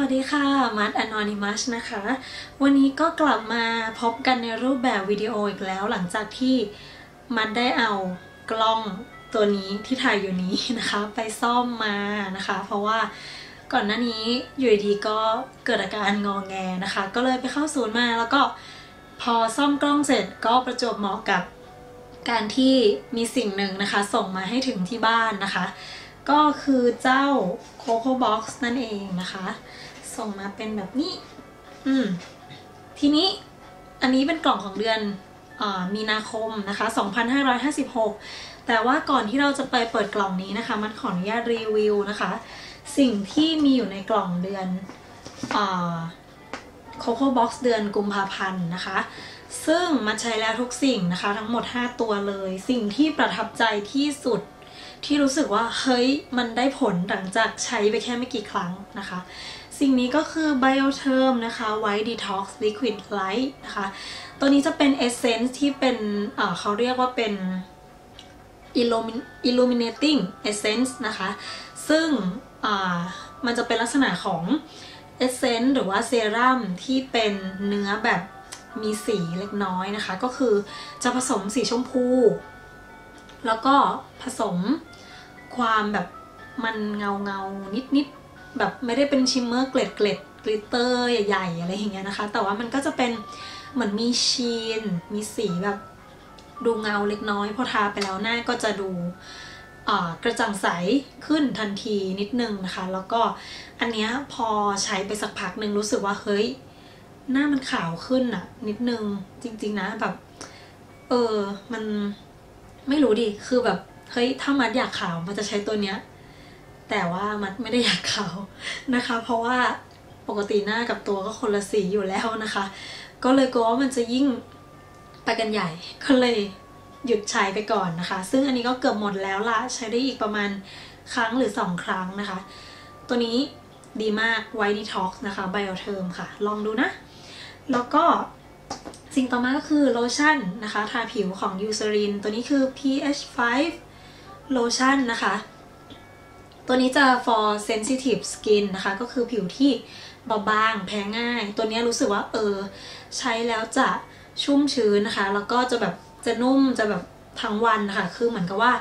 วัสดีค่ะมัด Anonymous นะคะ วันนี้ก็กลับมาพบกันในรูปแบบวิดีโออีกแล้วหลังจากที่มัดได้เอากล้องตัวนี้ที่ถ่ายอยู่นี้นะคะ ไปซ่อมมานะคะ เพราะว่าก่อนหน้านี้อยู่ดีๆก็เกิดอาการงองแงนะคะ ก็เลยไปเข้าศูนย์มาแล้วก็พอซ่อมกล้องเสร็จก็ประจวบเหมาะกับการที่มีสิ่งหนึ่งนะคะ ส่งมาให้ถึงที่บ้านนะคะ ก็คือเจ้า Coco Box นั่นเองนะคะ ส่งมาเป็นแบบนี้ อืม ทีนี้อันนี้เป็นกล่องของเดือนอมีนาคมนะคะ 2556 แต่ว่าก่อนที่เราจะไปเปิดกล่องนี้นะคะ มันขออนุญาตรีวิวนะคะ สิ่งที่มีอยู่ในกล่องเดือนโคโค่บ็อกซ์เดือนกุมภาพันธ์นะคะ ซึ่งมันใช้แล้วทุกสิ่งนะคะ ทั้งหมด 5 ตัวเลย สิ่งที่ประทับใจที่สุด ที่รู้สึกว่าเฮ้ยมันได้ผลหลังจากใช้ไปแค่ไม่กี่ครั้งนะคะ สิ่งนี้ก็คือ Bioterm นะคะ White Detox Liquid Light นะคะ ตัวนี้จะเป็น Essence ที่เป็นเเขาเรียกว่าเป็น Illuminating Essence นะคะ ซึ่งมันจะเป็นลักษณะของ Essence หรือว่าเซรั่มที่เป็นเนื้อแบบมีสีเล็กน้อยนะคะ ก็คือจะผสมสีชมพู แล้วก็ผสม ความแบบมันเงาเงานิดนิดแบบไม่ได้เป็นชิมเมอร์เกล็ดเกล็ดกลิตเตอร์ใหญ่ๆอะไรอย่างเงี้ยนะคะ แต่ว่ามันก็จะเป็นเหมือนมีชีน มีสีแบบดูเงาเล็กน้อย พอทาไปแล้วหน้าก็จะดูกระจ่างใสขึ้นทันทีนิดนึงนะคะ แล้วก็อันเนี้ยพอใช้ไปสักพักหนึ่งรู้สึกว่าเฮ้ย หน้ามันขาวขึ้นอะนิดนึงจริง ๆนะแบบ เออมันไม่รู้ดิคือแบบ เฮ้ยถ้ามัดอยากขาวมันจะใช้ตัวเนี้ย แต่ว่ามัดไม่ได้อยากขาวนะคะ เพราะว่าปกติหน้ากับตัวก็คนละสีอยู่แล้วนะคะ ก็เลยกลัวว่ามันจะยิ่งไปกันใหญ่ก็เลยหยุดใช้ไปก่อนนะคะ ซึ่งอันนี้ก็เกือบหมดแล้วละใช้ได้อีกประมาณครั้งหรือ 2 ครั้งนะคะ ตัวนี้ดีมาก White Detox นะคะ Bioterm ค่ะ ลองดูนะ แล้วก็สิ่งต่อมาก็คือโลชั่นนะคะ ทาผิวของ Eucerin ตัวนี้คือ pH 5 lotion นะคะ ตัวนี้จะ for sensitive skin นะคะ ก็คือผิวที่เบาบางแพ้ง่าย ตัวนี้รู้สึกว่าเออ ใช้แล้วจะชุ่มชื้นนะคะ แล้วก็จะแบบจะนุ่มจะแบบทั้งวันนะคะคือเหมือนกับว่า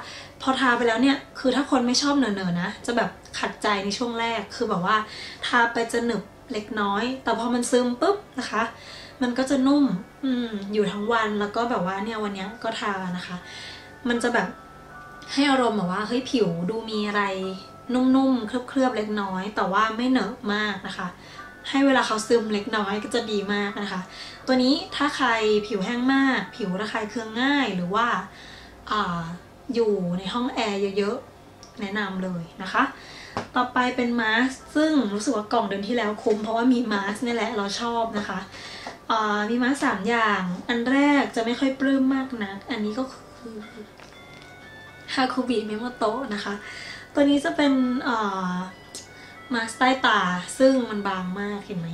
พอทาไปแล้วเนี่ยคือถ้าคนไม่ชอบเนอะๆนะ จะแบบขัดใจในช่วงแรกคือแบบว่า ทาไปจะหนึบเล็กน้อย แต่พอมันซึมปุ๊บนะคะ มันก็จะนุ่มอืมอยู่ทั้งวันแล้วก็แบบว่าเนี่ยวันนี้ก็ทานะคะ มันจะแบบ ให้อารมณ์แบบว่าเฮ้ยผิวดูมีอะไรนุ่มๆเคลือบๆเล็กน้อย แต่ว่าไม่เหนอะมากนะคะ ให้เวลาเขาซึมเล็กน้อยก็จะดีมากนะคะ ตัวนี้ถ้าใครผิวแห้งมาก ผิวระคายเคืองง่ายหรือว่าออยู่ในห้องแอร์เยอะๆ แนะนำเลยนะคะ ต่อไปเป็นมาสซึ่งรู้สึกว่ากล่องเดือนที่แล้วคุ้มเพราะว่ามีมาสนี่แหละเราชอบนะคะมีมาสสามอย่าง อันแรกจะไม่ค่อยปลื้มมากนะอันนี้ก็คือ ฮาคุบิเมโมโตะนะคะ ตัวนี้จะเป็นมาสใต้ตาซึ่งมันบางมากเห็นไหม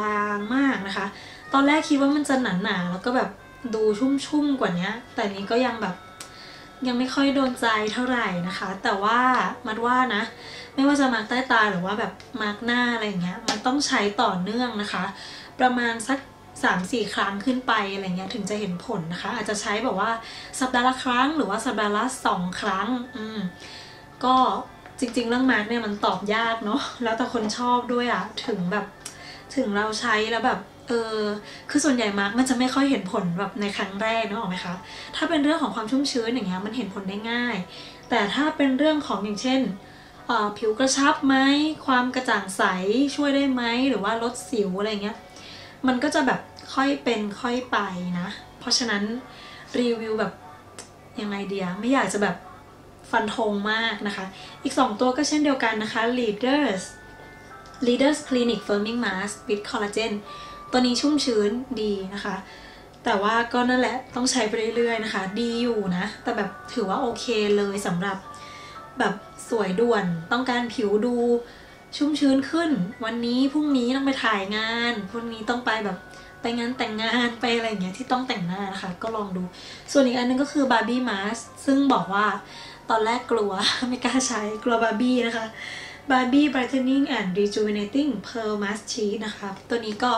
บางมากนะคะ ตอนแรกคิดว่ามันจะหนาหนาแล้วก็แบบดูชุ่มๆกว่านี้แต่นี้ก็ยังแบบยังไม่ค่อยโดนใจเท่าไหร่นะคะ แต่ว่ามัดว่านะ ไม่ว่าจะมาร์กใต้ตาหรือว่าแบบมาร์กหน้าอะไรอย่างเงี้ย มันต้องใช้ต่อเนื่องนะคะ ประมาณสัก สามสี่ครั้งขึ้นไปอะไรเงี้ยถึงจะเห็นผลนะคะ อาจจะใช้แบบว่าสัปดาห์ละครั้งหรือว่าสัปดาห์ละสองครั้งอืมก็จริง ๆ เรื่องมาร์กเนี่ยมันตอบยากเนาะแล้วแต่คนชอบด้วยอะถึงแบบถึงเราใช้แล้วแบบเออคือส่วนใหญ่มาร์กมันจะไม่ค่อยเห็นผลแบบในครั้งแรกนึกออกไหมคะถ้าเป็นเรื่องของความชุ่มชื้นอย่างเงี้ยมันเห็นผลได้ง่าย แต่ถ้าเป็นเรื่องของอย่างเช่นผิวกระชับไหมความกระจ่างใสช่วยได้ไหมหรือว่าลดสิวอะไรเงี้ยมันก็จะแบบ ค่อยเป็นค่อยไปนะ เพราะฉะนั้นรีวิวแบบยังไงเดียไม่อยากจะแบบฟันธงมากนะคะ อีก 2 ตัวก็เช่นเดียวกันนะคะ Leaders Leaders Clinic Firming Mask with Collagen ตัวนี้ชุ่มชื้นดีนะคะ แต่ว่าก็นั่นแหละต้องใช้ไปเรื่อยๆนะคะ ดีอยู่นะ แต่แบบถือว่าโอเคเลยสำหรับแบบสวยด่วนต้องการผิวดูชุ่มชื้นขึ้น วันนี้พรุ่งนี้ต้องไปถ่ายงาน พรุ่งนี้ต้องไปแบบ ไปงานแต่งงานไปอะไรอย่างเงี้ยที่ต้องแต่งหน้านะคะ ก็ลองดู ส่วนอีกอันนึงก็คือบาร์บี้มาสซึ่งบอกว่าตอนแรกกลัวไม่กล้าใช้กลัวบาร์บี้นะคะ Barbie Brightening and Rejuvenating Pearl Mask Sheet นะคะ ตัวนี้ก็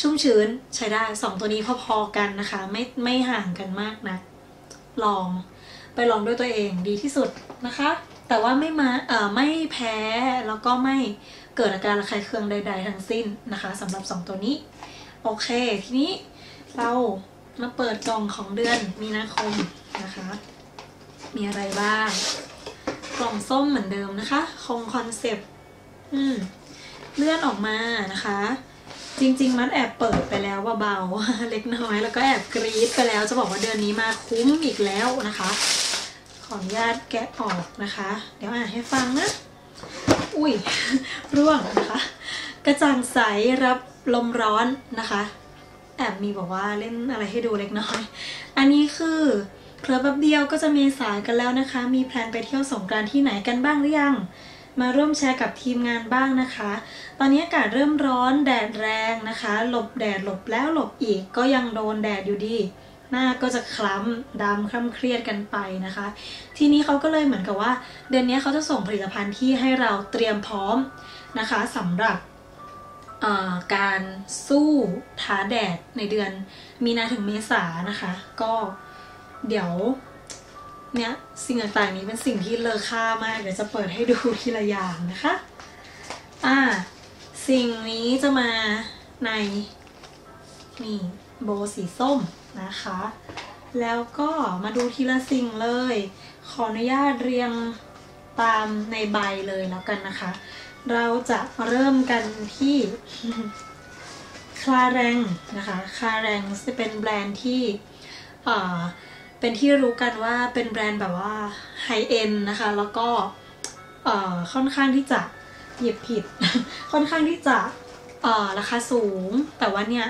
ชุ่มชื้นใช้ได้ 2 ตัวนี้พอๆกันนะคะ ไม่ไม่ห่างกันมากนะ ลองไปลองด้วยตัวเองดีที่สุดนะคะ แต่ว่าไม่มาเอ่อไม่แพ้แล้วก็ไม่เกิดอาการระคายเคืองใด ๆ ทั้งสิ้นนะคะสำหรับ 2 ตัวนี้ โอเค ทีนี้เรามาเปิดกล่องของเดือนมีนาคมนะคะ มีอะไรบ้าง กล่องส้มเหมือนเดิมนะคะ คงคอนเซปต์อืมเลื่อนออกมานะคะ จริง ๆ มัดแอบเปิดไปแล้วเบาๆเล็กน้อย แล้วก็แอบกรี๊ดไปแล้วจะบอกว่าเดือนนี้มาคุ้มอีกแล้วนะคะ ขออนุญาตแกะออกนะคะ เดี๋ยวอ่านให้ฟังนะ อุ้ยร่วงนะคะ กระจ่างใสรับ ลมร้อนนะคะแอบมีบอกว่าเล่นอะไรให้ดูเล็กน้อย อันนี้คือเพลอแป๊บเดียวก็จะเมษากันแล้วนะคะ มีแพลนไปเที่ยวสงกรานที่ไหนกันบ้างหรือยัง มาร่วมแชร์กับทีมงานบ้างนะคะ ตอนนี้อากาศเริ่มร้อนแดดแรงนะคะ หลบแดดหลบแล้วหลบอีกก็ยังโดนแดดอยู่ดี หน้าก็จะคล้ำดำคล้ำเครียดกันไปนะคะ ทีนี้เขาก็เลยเหมือนกับว่า เดือนนี้เขาจะส่งผลิตภัณฑ์ที่ให้เราเตรียมพร้อมนะคะสำหรับ การสู้ท้าแดดในเดือนมีนาถึงเมษานะคะ ก็เดี๋ยวเนี่ยสิ่งต่างๆนี้เป็นสิ่งที่เลอค่ามากเดี๋ยวจะเปิดให้ดูทีละอย่างนะคะ อ่า สิ่งนี้จะมาในนี่โบสีส้มนะคะ แล้วก็มาดูทีละสิ่งเลย ขออนุญาตเรียงตามในใบเลยแล้วกันนะคะ เราจะเริ่มกันที่คลาแรงนะคะคลาแรงจะเป็นแบรนด์ที่เป็นที่รู้กันว่าเป็นแบรนด์แบบว่าไฮเอ็นนะคะ แล้วก็ค่อนข้างที่จะหยิบผิด ค่อนข้างที่จะราคาสูง แต่ว่าเนี่ย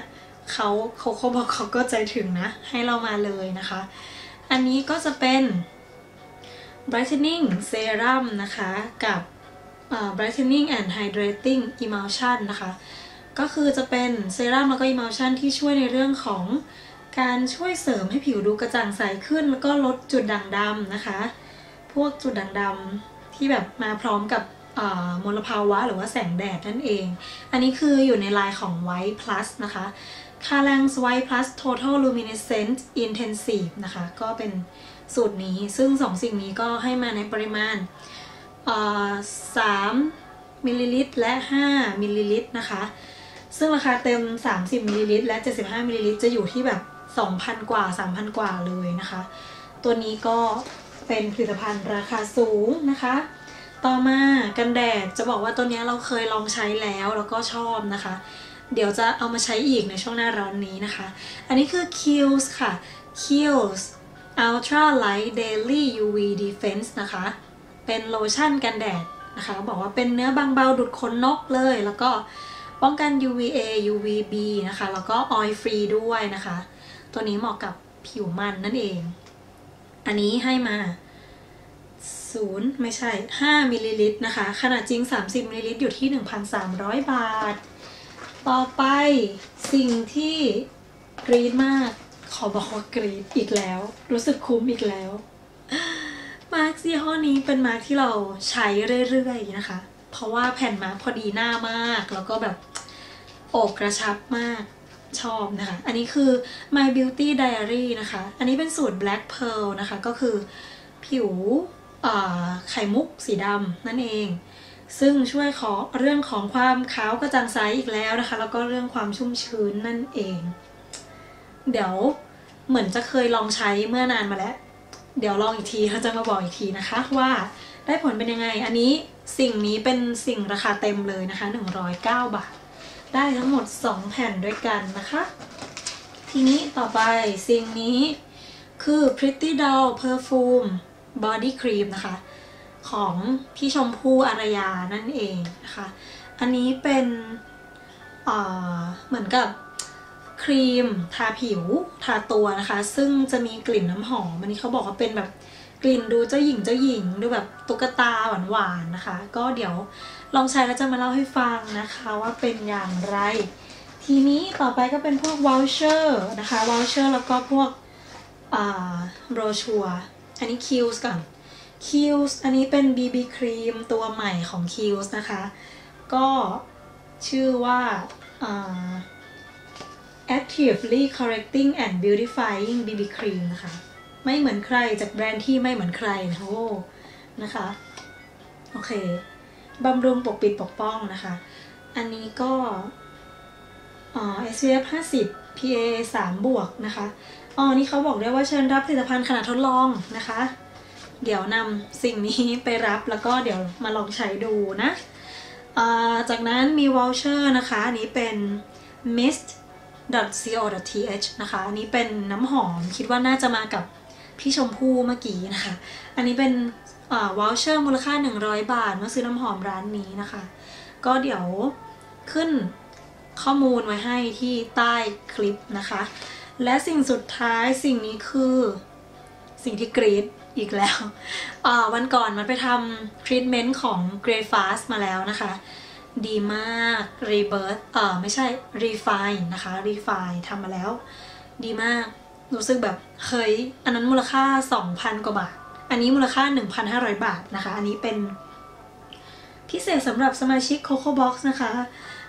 เขาเขาเขาบอกเขาก็ใจถึงนะ ให้เรามาเลยนะคะ อันนี้ก็จะเป็น brightening serum นะคะ กับ brightening and hydrating emulsion นะคะ ก็คือจะเป็นเซรั่มแล้วก็ emulsion ที่ช่วยในเรื่องของการช่วยเสริมให้ผิวดูกระจ่างใสขึ้น แล้วก็ลดจุดด่างดำนะคะ พวกจุดด่างดำที่แบบมาพร้อมกับมลภาวะหรือว่าแสงแดดนั่นเอง อันนี้คืออยู่ในลายของ White Plus นะคะ c a l a n s White Plus Total Luminescent Intensive นะคะ ก็เป็นสูตรนี้ซึ่งสองสิ่งนี้ก็ให้มาในปริมาณ สามมิลลิลิตรและ 5มิลลิลิตรนะคะ ซึ่งราคาเต็ม 30มิลลิลิตรและ 75มิลลิลิตรจะอยู่ที่แบบ 2,000 กว่า 3,000 กว่าเลยนะคะ ตัวนี้ก็เป็นผลิตภัณฑ์ราคาสูงนะคะ ต่อมากันแดดจะบอกว่าตัวนี้เราเคยลองใช้แล้วแล้วก็ชอบนะคะ เดี๋ยวจะเอามาใช้อีกในช่วงหน้าร้อนนี้นะคะ อันนี้คือ Kiehl's ค่ะ Kiehl's Ultra Light Daily UV Defense นะคะ เป็นโลชั่นกันแดดนะคะบอกว่าเป็นเนื้อบางเบาดุดขนนกเลย แล้วก็ป้องกัน UVA UVB นะคะ แล้วก็ oil free ด้วยนะคะ ตัวนี้เหมาะกับผิวมันนั่นเอง อันนี้ให้มาศูนย์ไม่ใช่ 5มิลลิลิตรนะคะ ขนาดจริง 30มิลลิลิตรอยู่ที่ 1,300 บาท ต่อไปสิ่งที่กรี๊ดมาก ขอบอกว่ากรี๊ดอีกแล้ว รู้สึกคุ้มอีกแล้ว มาร์คยี่ห้อนี้เป็นมาร์คที่เราใช้เรื่อยๆนะคะ เพราะว่าแผ่นมาร์คพอดีหน้ามาก แล้วก็แบบอบกระชับมากชอบนะคะ อันนี้คือ My Beauty Diary นะคะ อันนี้เป็นสูตร Black Pearl นะคะ ก็คือผิวไข่มุกสีดำนั่นเอง ซึ่งช่วยขอเรื่องของความขาวกระจ่างใสอีกแล้วนะคะ แล้วก็เรื่องความชุ่มชื้นนั่นเอง เดี๋ยวเหมือนจะเคยลองใช้เมื่อนานมาแล้ว เดี๋ยวลองอีกทีเขาจะมาบอกอีกทีนะคะว่าได้ผลเป็นยังไง อันนี้สิ่งนี้เป็นสิ่งราคาเต็มเลยนะคะ 109 บาท ได้ทั้งหมด 2 แผ่นด้วยกันนะคะ ทีนี้ต่อไปสิ่งนี้คือ Pretty Doll Perfume Body Cream นะคะ ของพี่ชมพู่อารยานั่นเองนะคะ อันนี้เป็นเเหมือนกับ ครีม ทาผิว ทาตัวนะคะ ซึ่งจะมีกลิ่นน้ำหอมอันนี้เขาบอกว่าเป็นแบบกลิ่นดูเจ้าหญิงเจ้าหญิงดูแบบตุ๊กตาหวานๆนะคะ ก็เดี๋ยวลองใช้แล้วจะมาเล่าให้ฟังนะคะว่าเป็นอย่างไร ทีนี้ต่อไปก็เป็นพวกวอลเชอร์นะคะวอลเชอร์แล้วก็พวกโรชัวอันนี้คิวส์ก่อน Kills อันนี้เป็น BB ครีมตัวใหม่ของ Kills นะคะ ก็ชื่อว่า Actively Correcting and Beautifying BB Cream นะคะ ไม่เหมือนใครจากแบรนด์ที่ไม่เหมือนใครนะโอ้นะคะ โอเค บำรุงปกปิดปกป้องนะคะ อันนี้ก็ออ SPF 50 PA 3 บวกนะคะ อ๋อ นี่เขาบอกด้วยว่าเชิญรับผลิตภัณฑ์ขนาดทดลองนะคะ เดี๋ยวนำสิ่งนี้ไปรับแล้วก็เดี๋ยวมาลองใช้ดูนะ จากนั้นมีวอลเชอร์นะคะ อันนี้เป็น mist co.th นะคะ อันนี้เป็นน้ำหอมคิดว่าน่าจะมากับพี่ชมพู่เมื่อกี้นะคะ อันนี้เป็นวอลเชอร์มูลค่า 100 บาทเมื่อซื้อน้ำหอมร้านนี้นะคะ ก็เดี๋ยวขึ้นข้อมูลไว้ให้ที่ใต้คลิปนะคะ และสิ่งสุดท้ายสิ่งนี้คือสิ่งที่กรีดอีกแล้ว วันก่อนมันไปทำทรีทเมนต์ของ Grey Fast มาแล้วนะคะ ดีมาก Rebirth เอ่อไม่ใช่ Refine นะคะ Refine ทำมาแล้ว ดีมาก รู้สึกแบบเฮ้ยอันนั้นมูลค่า 2,000 กว่าบาท อันนี้มูลค่า 1,500 บาทนะคะ อันนี้เป็นพิเศษสำหรับสมาชิก Coco Box นะคะ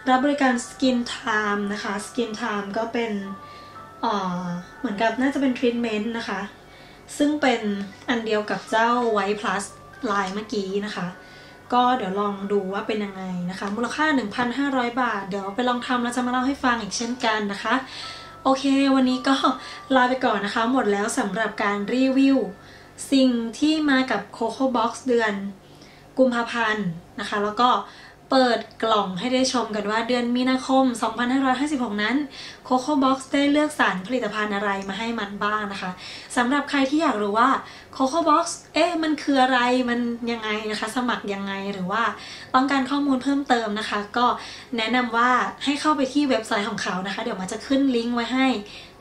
รับบริการ Skin Time นะคะ Skin Time ก็เป็นเอ่อเหมือนกับน่าจะเป็นทรีทเมนต์นะคะ ซึ่งเป็นอันเดียวกับเจ้า White Plus ลายเมื่อกี้นะคะ ก็เดี๋ยวลองดูว่าเป็นยังไงนะคะ มูลค่า 1,500 บาท เดี๋ยวไปลองทำแล้วจะมาเล่าให้ฟังอีกเช่นกันนะคะ โอเค วันนี้ก็ลาไปก่อนนะคะ หมดแล้วสำหรับการรีวิว สิ่งที่มากับ Coco Box เดือนกุมภาพันธ์นะคะ แล้วก็ เปิดกล่องให้ได้ชมกันว่าเดือนมีนาคม 2556 นั้น Coco Box ได้เลือกสารผลิตภัณฑ์อะไรมาให้มันบ้างนะคะสำหรับใครที่อยากรู้ว่า Coco Box เอ๊ะมันคืออะไรมันยังไงนะคะ สมัครยังไงหรือว่าต้องการข้อมูลเพิ่มเติมนะคะ ก็แนะนำว่าให้เข้าไปที่เว็บไซต์ของเขานะคะ เดี๋ยวมันจะขึ้นลิงก์ไว้ให้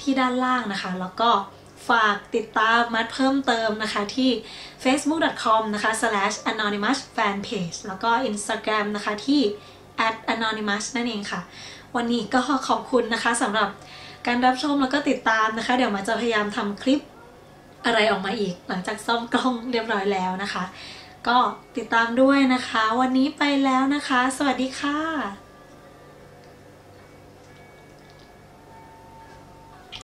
ที่ด้านล่างนะคะ แล้วก็ ฝากติดตามมัดเพิ่มเติมนะคะที่ facebook.com นะคะ slash anonymous fanpage แล้วก็ Instagram นะคะที่ at anonymous นั่นเองค่ะ วันนี้ก็ขอบคุณนะคะสำหรับการรับชมแล้วก็ติดตามนะคะ เดี๋ยวมาจะพยายามทำคลิปอะไรออกมาอีก หลังจากซ่อมกล้องเรียบร้อยแล้วนะคะ ก็ติดตามด้วยนะคะ วันนี้ไปแล้วนะคะ สวัสดีค่ะ